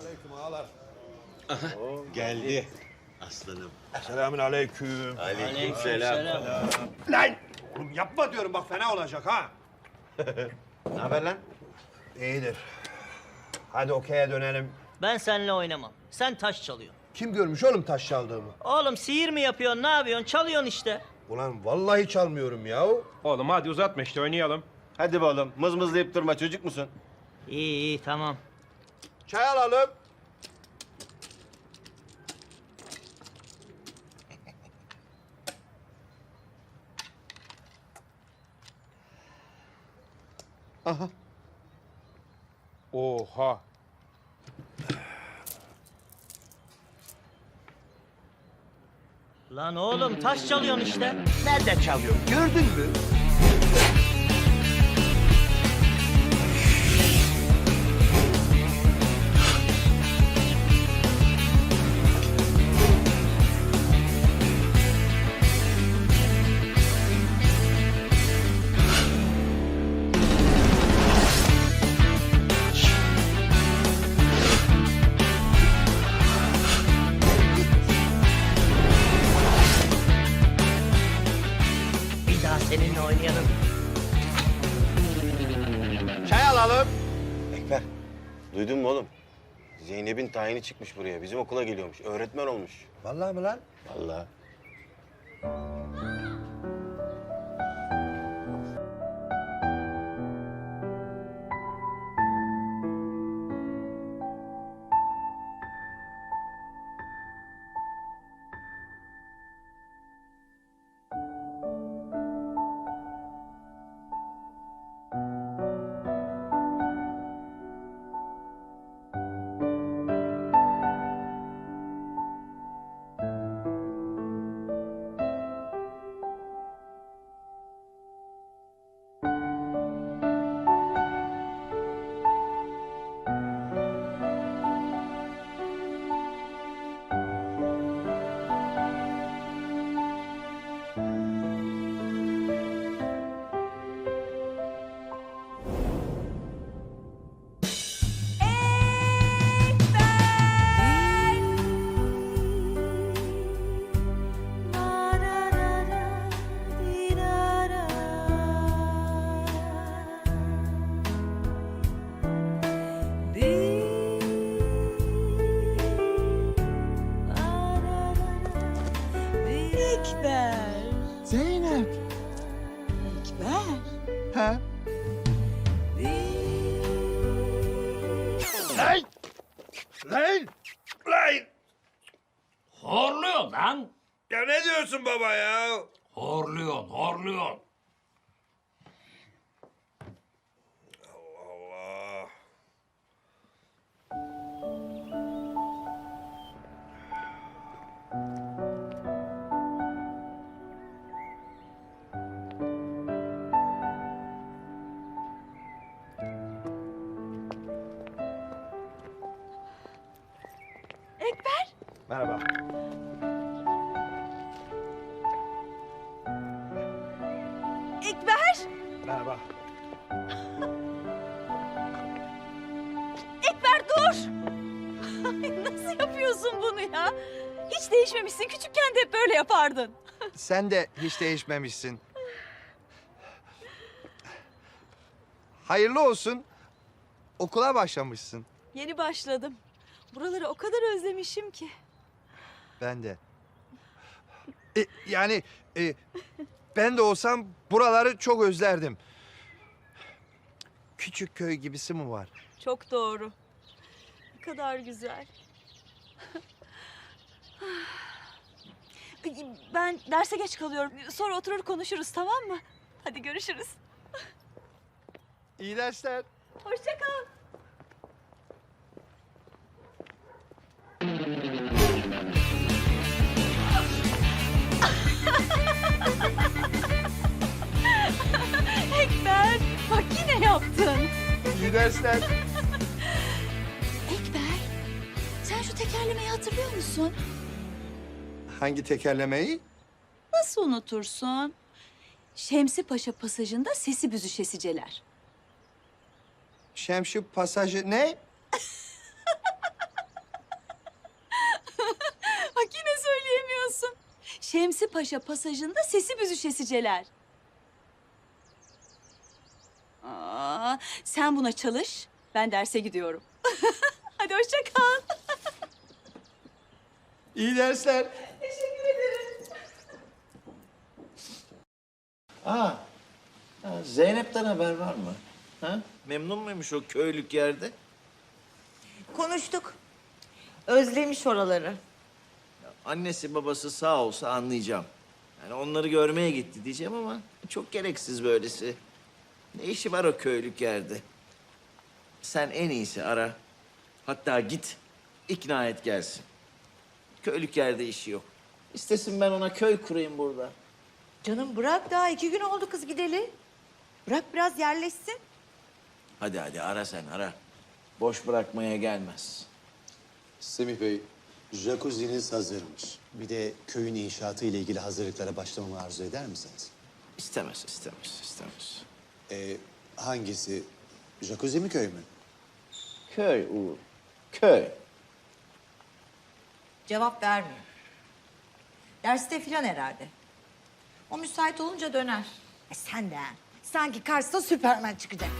Aleyküm ağalar. Geldi. Aslanım. Selamün aleyküm. Aleykümselam. Lan! Oğlum yapma diyorum bak fena olacak ha. Ne haber lan? İyidir. Hadi okey'e dönelim. Ben seninle oynamam. Sen taş çalıyorsun. Kim görmüş oğlum taş çaldığımı? Oğlum sihir mi yapıyorsun, ne yapıyorsun? Çalıyorsun işte. Ulan vallahi çalmıyorum ya. Oğlum hadi uzatma işte oynayalım. Hadi be oğlum. Mızmızlayıp durma çocuk musun? İyi iyi tamam. Çay alalım. Oha. Lan oğlum taş çalıyorsun işte. Nerede çalıyorum gördün mü? Ekber. Duydun mu oğlum? Zeynep'in tayini çıkmış buraya. Bizim okula geliyormuş. Öğretmen olmuş. Vallahi mi lan? Vallahi. Lan! Lan! Horluyor lan. Ya ne diyorsun baba ya? Horluyorsun, horluyorsun. Allah. Ekber. Merhaba. Ekber. Merhaba. Ekber dur. Ay, Nasıl yapıyorsun bunu ya? Hiç değişmemişsin. Küçükken de hep böyle yapardın. Sen de hiç değişmemişsin. Hayırlı olsun. Okula başlamışsın. Yeni başladım. Buraları o kadar özlemişim ki. Ben de. E, yani e, ben de olsam buraları çok özlerdim. Küçük köy gibisi mi var? Çok doğru. Ne kadar güzel. Ay, Ben derse geç kalıyorum. Sonra oturur konuşuruz tamam mı? Hadi görüşürüz. İyi dersler. Hoşça kal. yaptın? İyi dersler. Ekber, sen şu tekerlemeyi hatırlıyor musun? Hangi tekerlemeyi? Nasıl unutursun? Şemsi Paşa pasajında sesi büzüşesiceler. Şemsi pasajı ne? Bak yine söyleyemiyorsun. Şemsi Paşa pasajında sesi büzüşesiceler. Aa, sen buna çalış, ben derse gidiyorum. Hadi hoşça kal. İyi dersler. Aa, ha, Zeynep'ten haber var mı? Ha? Memnun muymuş o köylük yerde? Konuştuk. Özlemiş oraları. Annesi babası sağ olsa anlayacağım. Yani onları görmeye gitti diyeceğim ama çok gereksiz böylesi. Ne işi var o köylük yerde? Sen en iyisi ara. Hatta git ikna et gelsin. Köylük yerde işi yok. İstesin ben ona köy kurayım burada. Canım bırak daha iki gün oldu kız gideli. Bırak biraz yerleşsin. Hadi hadi ara sen ara. Boş bırakmaya gelmez. Semih Bey, jacuzzi'niz hazırmış. Bir de köyün inşaatı ile ilgili hazırlıklara başlamamı arzu eder misiniz? İstemez, istemez, istemez. Ee, hangisi? Jacuzzi mi köy mü? Köy Uğur, köy. Cevap vermiyor. Derste filan herhalde. O müsait olunca döner. E sen de ha. Sanki karşısına Süpermen çıkacak.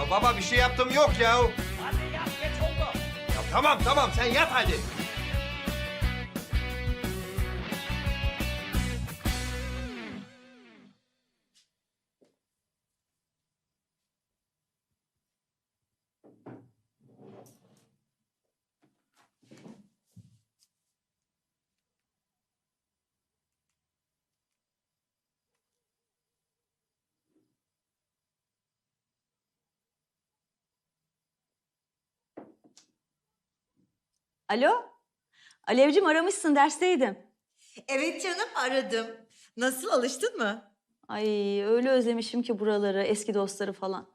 Ya baba bir şey yaptım yok ya. Hadi yap geç oldu. Ya tamam tamam sen yat hadi. Alo? Alevcim aramışsın, dersteydim. Evet canım aradım. Nasıl alıştın mı? Ay öyle özlemişim ki buraları, eski dostları falan.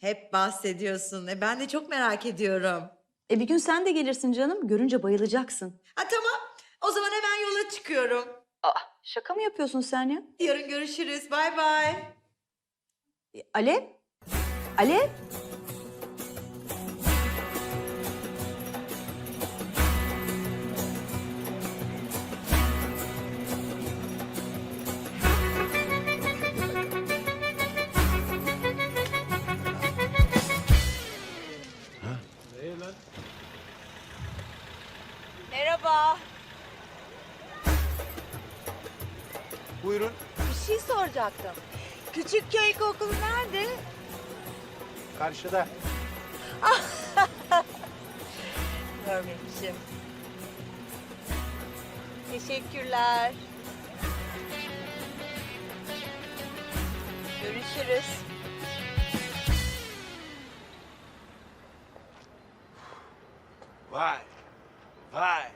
Hep bahsediyorsun. E, ben de çok merak ediyorum. E bir gün sen de gelirsin canım, görünce bayılacaksın. Ha tamam. O zaman hemen yola çıkıyorum. Şaka mı yapıyorsun sen ya? Yarın görüşürüz. Bay bay. E, Alev? Alev? Soracaktım. Küçük köy okulu nerede? Karşıda. Görmemişim. Teşekkürler. Görüşürüz. Vay, vay,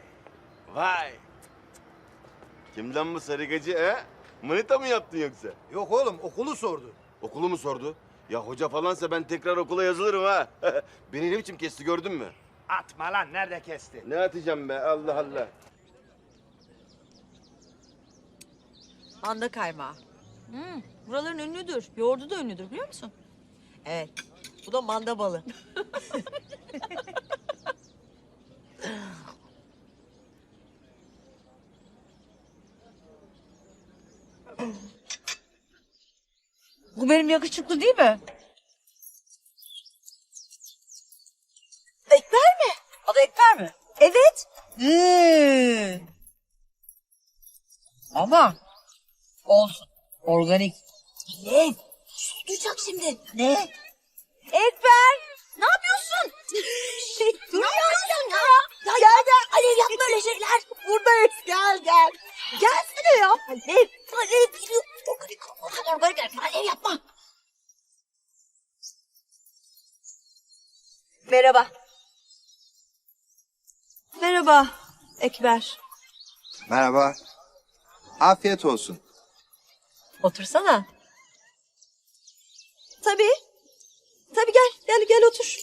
vay. Kimden bu sarıgacı he? Manita mı yaptın yoksa? Yok oğlum okulu sordu. Okulu mu sordu? Ya hoca falansa ben tekrar okula yazılırım ha. Beni ne biçim kesti gördün mü? Atma lan nerede kesti? Ne atacağım be Allah Allah. Manda kaymağı. Hmm, buraların ünlüdür. Yoğurdu da ünlüdür biliyor musun? Evet. Bu da manda balı. Bu benim yakışıklı değil mi? Ekber mi? Adı Ekber mi? Evet. Hmm. Ama olsun. Organik. Evet. Duyacak şimdi. Ne? Ekber. Merhaba. Afiyet olsun. Otursana. Tabii. Tabii gel, gel, gel otur.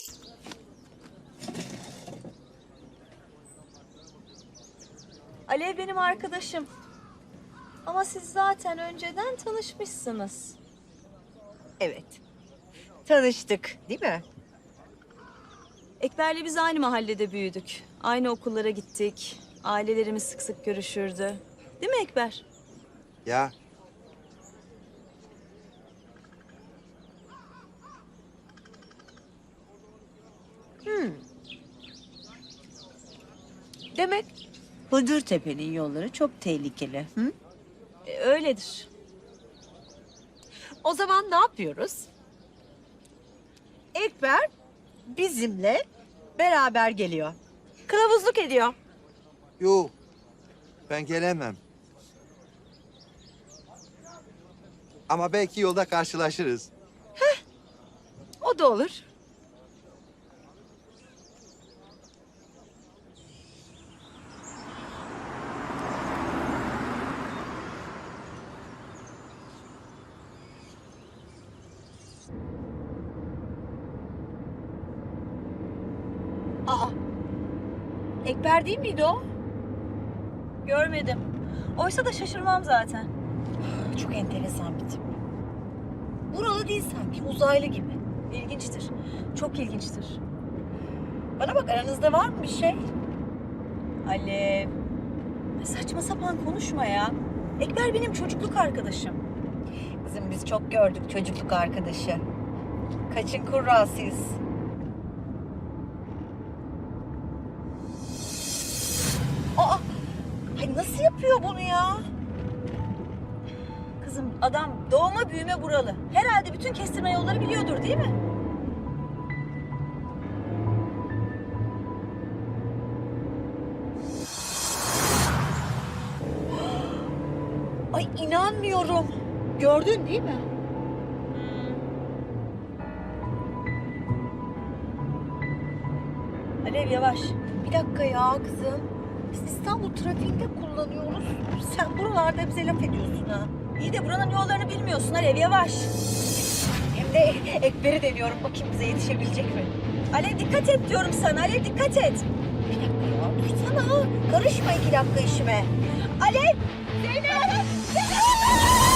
Alev benim arkadaşım. Ama siz zaten önceden tanışmışsınız. Evet. Tanıştık değil mi? Ekber'le biz aynı mahallede büyüdük. Aynı okullara gittik. Ailelerimiz sık sık görüşürdü. Değil mi Ekber? Ya Demek Hıdırtepe'nin yolları çok tehlikeli. Hı? E, öyledir. O zaman ne yapıyoruz? Ekber bizimle beraber geliyor. Kılavuzluk ediyor. Yok. Ben gelemem. Ama belki yolda karşılaşırız. O da olur. Aa. Ekber değil miydi o? Görmedim. Oysa da şaşırmam zaten. Çok enteresan bir tip. Buralı değil sanki uzaylı gibi. İlginçtir. Çok ilginçtir. Bana bak aranızda var mı bir şey? Alev. Saçma sapan konuşma ya. Ekber benim çocukluk arkadaşım. Kızım biz çok gördük çocukluk arkadaşı. Kaçın kurrasıyız. Yapıyor bunu ya? Kızım adam doğma büyüme buralı. Herhalde bütün kestirme yolları biliyordur değil mi? Ay inanmıyorum. Gördün değil mi? Alev yavaş. Bir dakika ya kızım. Biz İstanbul trafiğinde kullanıyoruz. Sen buralarda bize laf ediyorsun ha. İyi de buranın yollarını bilmiyorsun Alev yavaş. Hem de Ekber'i deniyorum. Bakayım bize yetişebilecek mi? Alev dikkat et diyorum sana. Alev dikkat et. Bir dakika ya. Dursana. Karışma iki dakika işime. Alev! Zeynep! Ay,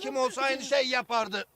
Kim olsa aynı şey yapardı.